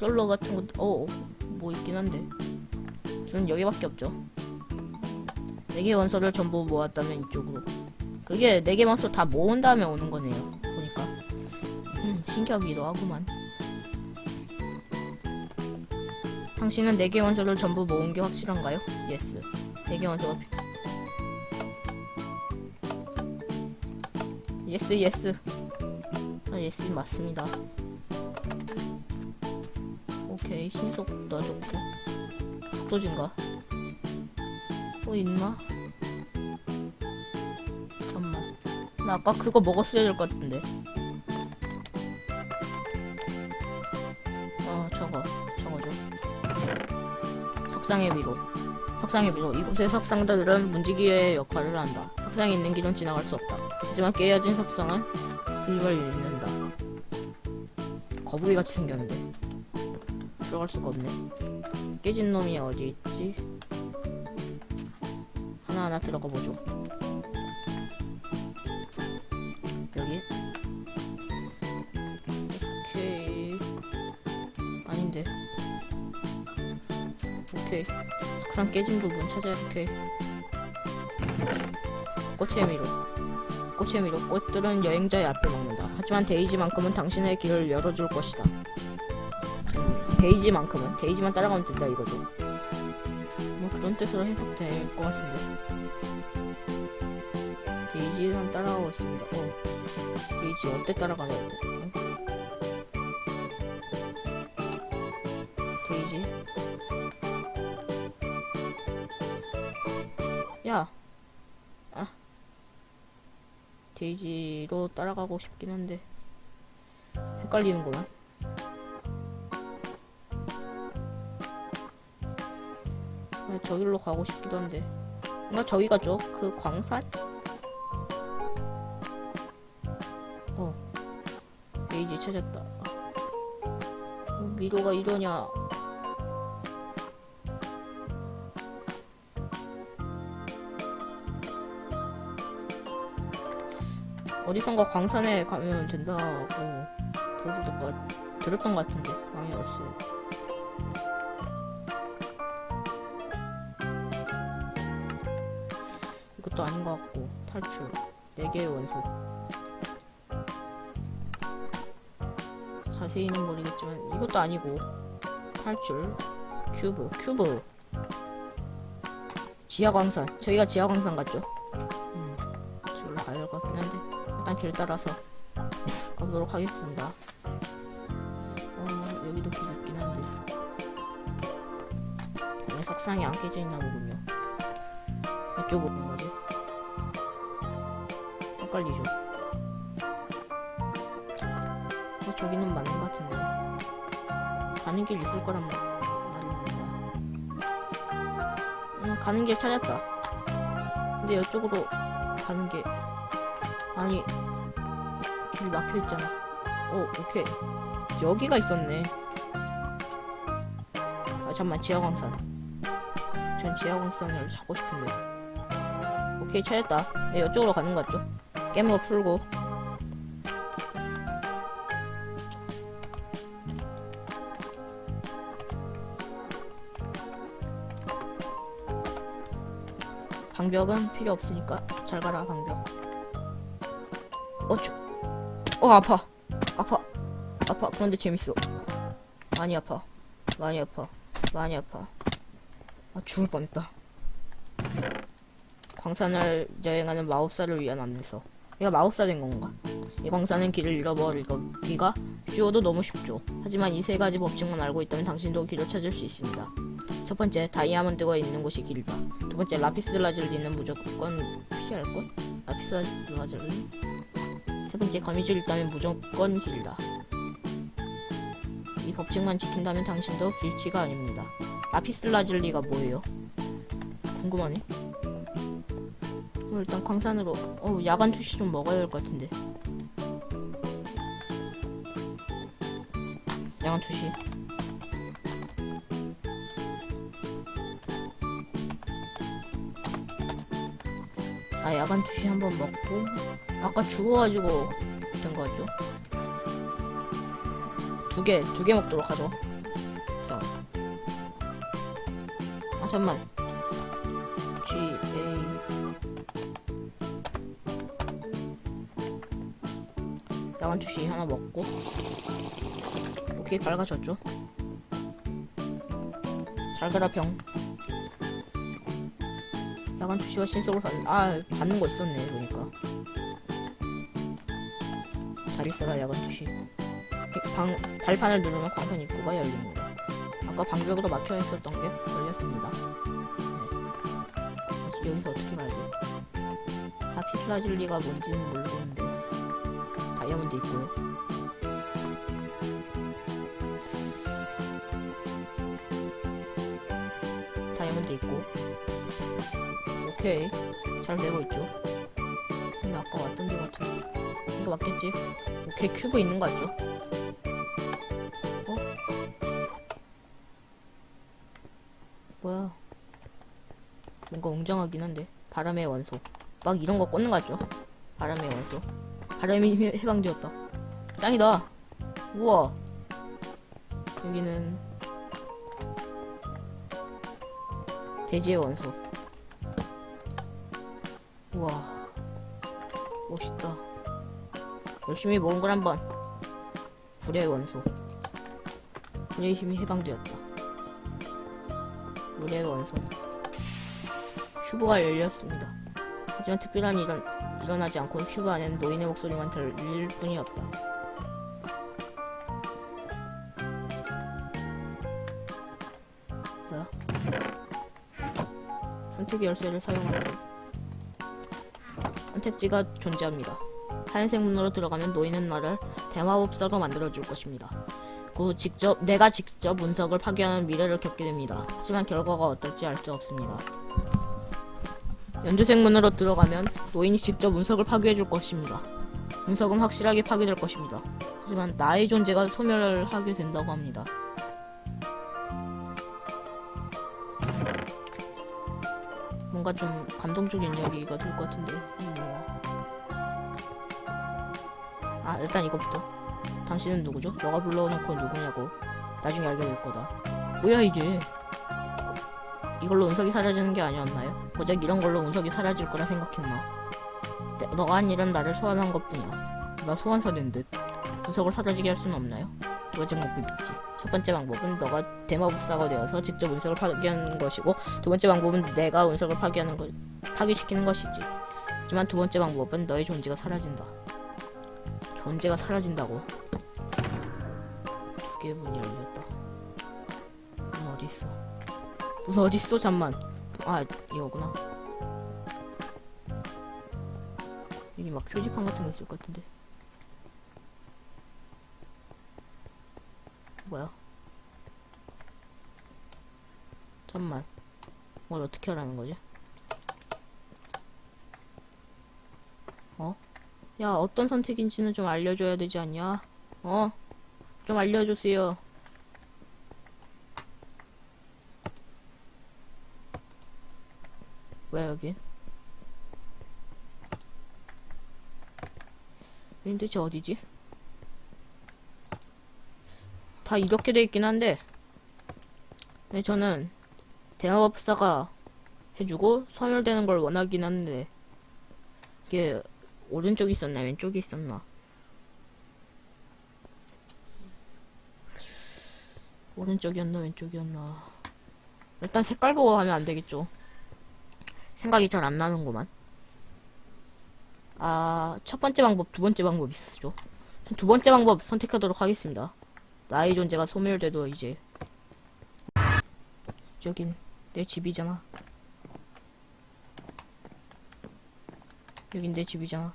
플롤러 같은 것도 어 뭐 있긴 한데 저는 여기밖에 없죠. 네개 원소를 전부 모았다면 이쪽으로. 그게 네개 원소 다 모은 다음에 오는 거네요. 보니까. 음, 신기하기도 하구만. 당신은 네개 원소를 전부 모은 게 확실한가요? 예스. 네개 원소가 필- 예스 예스. 아 예스 맞습니다. 오케이 신속 놔줬고 속도 증가. 또 있나? 잠만. 나 아까 그거 먹었어야 될 것 같은데. 어 저거 저거 죠. 석상의 위로. 석상의 위로. 이곳의 석상들은 문지기의 역할을 한다. 석상에 있는 길은 지나갈 수 없다. 하지만 깨어진 석상은 그 힘을 잃는다. 거북이 같이 생겼는데. 들어갈 수가 없네. 깨진 놈이 어디 있지? 하나하나 들어가 보죠. 여기. 오케이. 아닌데. 오케이. 석상 깨진 부분 찾아야 오케이. 꽃의 미로. 꽃의 미로. 꽃들은 여행자의 앞을 먹는다. 하지만 데이지만큼은 당신의 길을 열어줄 것이다. 음, 데이지만큼은 데이지만 따라가면 된다 이거죠. 뭐 그런 뜻으로 해석될 것 같은데. 데이지만 따라가고 있습니다. 어, 데이지 어때 따라가냐. 어? 데이지. 야. 아. 데이지로 따라가고 싶긴 한데 헷갈리는구 저길로 가고 싶기도 한데. 나 저기 가죠. 그 광산? 어. 베이지 찾았다. 어, 미로가 이러냐. 어디선가 광산에 가면 된다고 들었던 것, 들었던 것 같은데 망해 없어요. 이것도 아닌 것 같고 탈출. 4개의 원소. 자세히는 모르겠지만 이것도 아니고 탈출. 큐브 큐브. 지하광산. 저희가 지하광산 같죠? 음, 저기로 가야 될 것 같긴 한데 일단 길 따라서 가보도록 하겠습니다. 어 여기도 길 있긴 한데. 왜 석상이 안 깨져 있나 보군요. 이쪽으로 헷갈리죠. 어, 저기는 맞는 것 같은데. 가는 길 있을 거란 말 말입니다 음 가는 길 찾았다. 근데 이쪽으로 가는 게 아니 길 막혀 있잖아. 오 오케이. 여기가 있었네. 아 잠만 지하광산. 전 지하광산을 찾고 싶은데. 오케이 찾았다. 네 이쪽으로 가는 것 같죠 깨물 풀고. 방벽은 필요 없으니까 잘 가라 방벽. 어, 저, 어 아파. 아파. 아파. 그런데 재밌어. 많이 아파. 많이 아파. 많이 아파. 아 죽을 뻔했다. 광산을 여행하는 마법사를 위한 안내서 얘가 마법사 된 건가? 이 광산은 길을 잃어버릴 거기가 쉬워도 너무 쉽죠. 하지만 이 세 가지 법칙만 알고 있다면 당신도 길을 찾을 수 있습니다. 첫 번째 다이아몬드가 있는 곳이 길이다. 두 번째 라피스 라줄리는 무조건 피할 것 라피스 라줄리 세 번째 거미줄 있다면 무조건 길다. 이 법칙만 지킨다면 당신도 길치가 아닙니다. 라피스 라줄리가 뭐예요? 궁금하네. 어, 어, 일단 광산으로. 어 야간 출시 좀 먹어야 될 것 같은데. 야간 출시. 아 야간 출시 한번 먹고. 아까 죽어가지고 된 거죠? 두 개 두 개 먹도록 하죠. 아 잠만. 야간 주시 하나 먹고 오케이 밝아졌죠. 잘 가라 병. 야간 주시와 신속을 받는 아 받는 거 있었네 보니까. 잘 있어라 야간 주시. 방 발판을 누르면 광선 입구가 열립니다. 아까 방벽으로 막혀 있었던 게 열렸습니다. 그래서 여기서 어떻게 가야 돼? 다피플라질리가 뭔지는 모르겠는데 다이아몬드 있고요. 다이아몬드 있고 오케이 잘 되고 있죠. 근데 아까 왔던 데 같은데 이거 맞겠지? 오케이 큐브 있는 거 알죠? 어? 뭐야? 뭔가 웅장하긴 한데 바람의 원소 막 이런 거 꽂는 거 같죠? 바람의 원소 바람이 해- 해방되었다. 짱이다. 우와. 여기는 대지의 원소. 우와. 멋있다. 열심히 모은 걸 한번. 불의 원소. 불의 힘이 해방되었다. 물의 원소. 큐브가 열렸습니다. 하지만 특별한 일은 일어나지 않고 큐브 안에는 노인의 목소리만 들릴 뿐이었다. 뭐야? 선택 열쇠를 사용하고 선택지가 존재합니다. 하얀색 문으로 들어가면 노인은 나를 대마법사로 만들어줄 것입니다. 그 직접 내가 직접 문석을 파괴하는 미래를 겪게 됩니다. 하지만 결과가 어떨지 알 수 없습니다. 연주색 문으로 들어가면 노인이 직접 문석을 파괴해줄 것입니다. 문석은 확실하게 파괴될 것입니다. 하지만 나의 존재가 소멸을 하게 된다고 합니다. 뭔가 좀 감동적인 이야기가 될 것 같은데. 아 일단 이거부터. 당신은 누구죠? 너가 불러놓고 누구냐고. 나중에 알게 될 거다. 뭐야 이게? 이걸로 운석이 사라지는 게 아니었나요? 고작 이런 걸로 운석이 사라질 거라 생각했나? 네, 너가 한 일은 나를 소환한 것 뿐이야. 나 소환사된 듯. 운석을 사라지게 할 수는 없나요? 두 가지 방법이 있지. 첫 번째 방법은 너가 대마법사가 되어서 직접 운석을 파괴하는 것이고 두 번째 방법은 내가 운석을 파괴하는 것, 파괴시키는 것이지. 하지만 두 번째 방법은 너의 존재가 사라진다. 존재가 사라진다고. 두 개의 문이 열렸다. 문 어디 있어? 있어? 잠만. 아 이거구나. 여기 막 표지판 같은 거 있을 것 같은데. 뭐야? 잠만. 뭘 어떻게 하라는 거지? 어? 야, 어떤 선택인지는 좀 알려줘야 되지 않냐? 어? 좀 알려주세요. 왜 여긴? 여긴 대체 어디지? 다 이렇게 돼 있긴 한데 네 저는 대마법사가 해주고 소멸되는 걸 원하긴 한데 이게 오른쪽이 있었나 왼쪽이 있었나 오른쪽이었나 왼쪽이었나 일단 색깔 보고 하면 안 되겠죠 생각이 잘 안 나는구만. 아 첫 번째 방법 두 번째 방법 있었죠? 전두 번째 방법 선택하도록 하겠습니다. 나의 존재가 소멸돼도 이제 여긴 내 집이잖아. 여긴 내 집이잖아.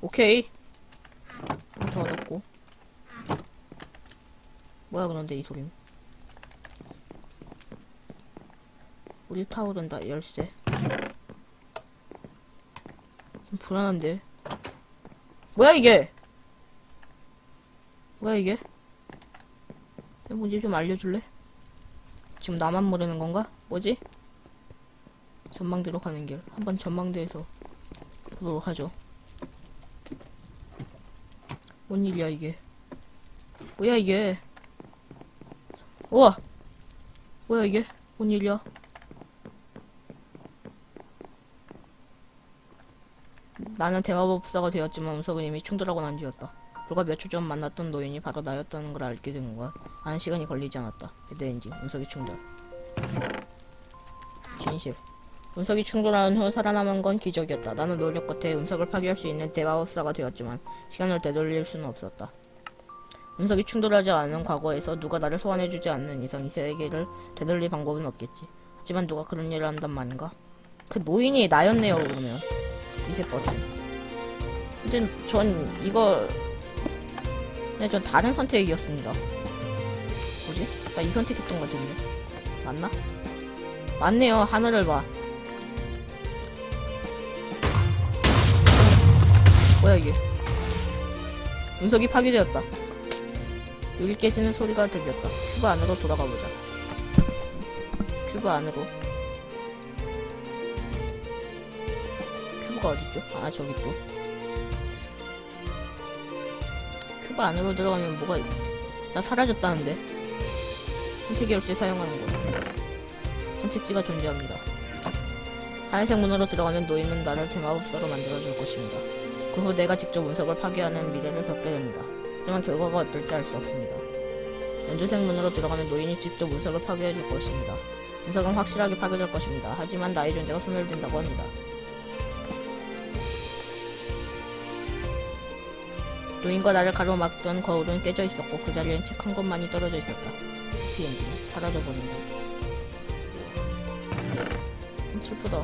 오케이. 더 얻었고. 뭐야 그런데 이 소리는 우리 타오른다 열쇠 좀 불안한데 뭐야 이게 뭐야 이게? 뭔지 좀 알려줄래? 지금 나만 모르는 건가? 뭐지? 전망대로 가는 길. 한번 전망대에서 보도록 하죠. 뭔 일이야 이게? 뭐야 이게? 우와! 뭐야 이게? 뭔 일이야? 나는 대마법사가 되었지만 운석은 이미 충돌하고 난 뒤였다. 불과 몇 초 전 만났던 노인이 바로 나였다는 걸 알게 된건 많은 시간이 걸리지 않았다. 배드 엔진, 운석이 충돌. 진실. 운석이 충돌한 후 살아남은 건 기적이었다. 나는 노력 끝에 운석을 파괴할 수 있는 대마법사가 되었지만 시간을 되돌릴 수는 없었다. 운석이 충돌하지 않은 과거에서 누가 나를 소환해주지 않는 이상 이 세계를 되돌릴 방법은 없겠지. 하지만 누가 그런 일을 한단 말인가? 그 노인이 나였네요, 그러면. 이색 버튼. 근데 전 이거 네, 전 다른 선택이었습니다. 뭐지? 나 이 선택했던 것 같은데. 맞나? 맞네요. 하늘을 봐. 뭐야 이게? 운석이 파괴되었다. 유리 깨지는 소리가 들렸다. 큐브 안으로 돌아가 보자. 큐브 안으로. 큐브가 어딨죠? 아 저기 있죠. 큐브 안으로 들어가면 뭐가 있... 나 사라졌다는데. 선택 열쇠 사용하는 거. 선택지가 존재합니다. 하얀색 문으로 들어가면 노인은 나를 대마법사로 만들어줄 것입니다. 그 후 내가 직접 운석을 파괴하는 미래를 겪게 됩니다. 하지만 결과가 어떨지 알 수 없습니다. 연주색 문으로 들어가면 노인이 직접 운석을 파괴해줄 것입니다. 운석은 확실하게 파괴될 것입니다. 하지만 나의 존재가 소멸된다고 합니다. 노인과 나를 가로막던 거울은 깨져 있었고 그 자리엔 책 한 권만이 떨어져 있었다. 해피엔딩 사라져버린다. 좀 슬프다.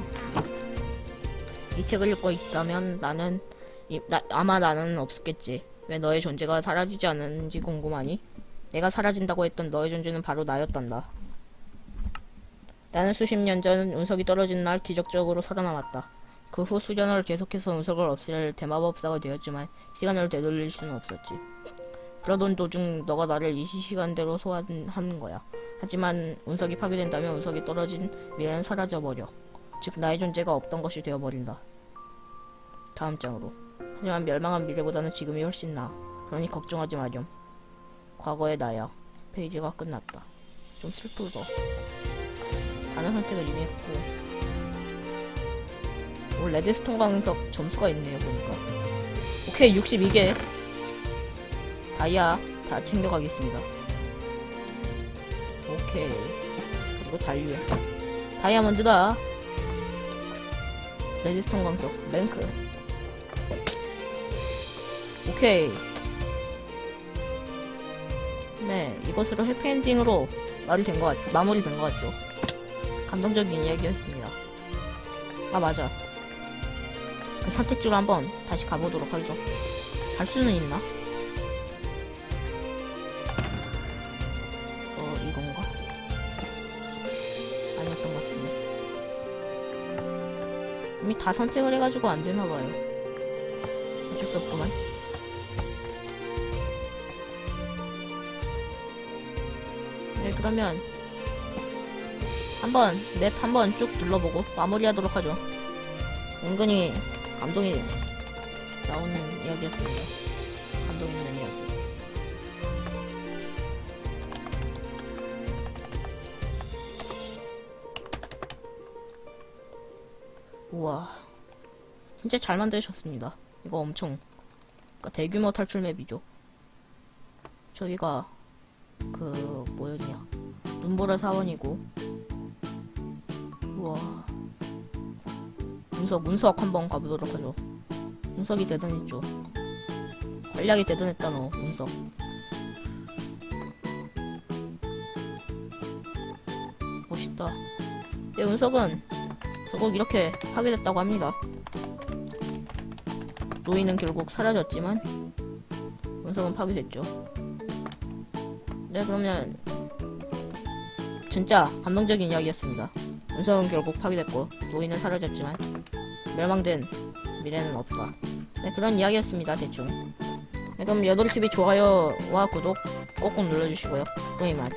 이 책을 읽고 있다면 나는 이, 나, 아마 나는 없었겠지. 왜 너의 존재가 사라지지 않는지 궁금하니? 내가 사라진다고 했던 너의 존재는 바로 나였단다. 나는 수십 년 전 운석이 떨어진 날 기적적으로 살아남았다. 그 후 수년을 계속해서 운석을 없앨 대마법사가 되었지만 시간을 되돌릴 수는 없었지. 그러던 도중 너가 나를 이 시간대로 소환하는 거야. 하지만 운석이 파괴된다면 운석이 떨어진 미래는 사라져버려. 즉 나의 존재가 없던 것이 되어버린다. 다음 장으로. 하지만 멸망한 미래보다는 지금이 훨씬 나아. 그러니 걱정하지 마렴. 과거의 나야. 페이지가 끝났다. 좀 슬프다. 다른 선택을 이미 했고. 오, 레드스톤 강석 점수가 있네요, 보니까. 오케이, 62개. 다이아 다 챙겨가겠습니다. 오케이. 그리고 잔류. 다이아몬드다. 레드스톤 강석, 랭크. 오케이. 네, 이것으로 해피엔딩으로 말이 된 것 같, 마무리 된 것 같죠. 감동적인 이야기였습니다. 아, 맞아. 그 선택지로 한번 다시 가보도록 하죠. 갈 수는 있나? 어, 이건가? 아니었던 것 같은데. 이미 다 선택을 해가지고 안 되나봐요. 어쩔 수 없구만. 네, 그러면 한번 맵 한번 쭉 둘러보고 마무리하도록 하죠. 은근히 감동이 나오는 이야기였습니다. 감동 있는 이야기. 우와, 진짜 잘 만드셨습니다. 이거 엄청 그러니까 대규모 탈출 맵이죠. 저기가 그 뭐였냐 눈보라 사원이고 운석 운석 한번 가보도록 하죠. 운석이 대단했죠 관략이 대단했다 너 운석. 멋있다. 내 운석은 결국 이렇게 파괴됐다고 합니다. 노인은 결국 사라졌지만 운석은 파괴됐죠. 네 그러면 진짜 감동적인 이야기였습니다. 운석은 결국 파괴됐고 노인은 사라졌지만 멸망된 미래는 없다. 네 그런 이야기였습니다 대충. 네, 그럼 여도루TV 좋아요와 구독 꼭꼭 눌러주시고요. 그럼 이만.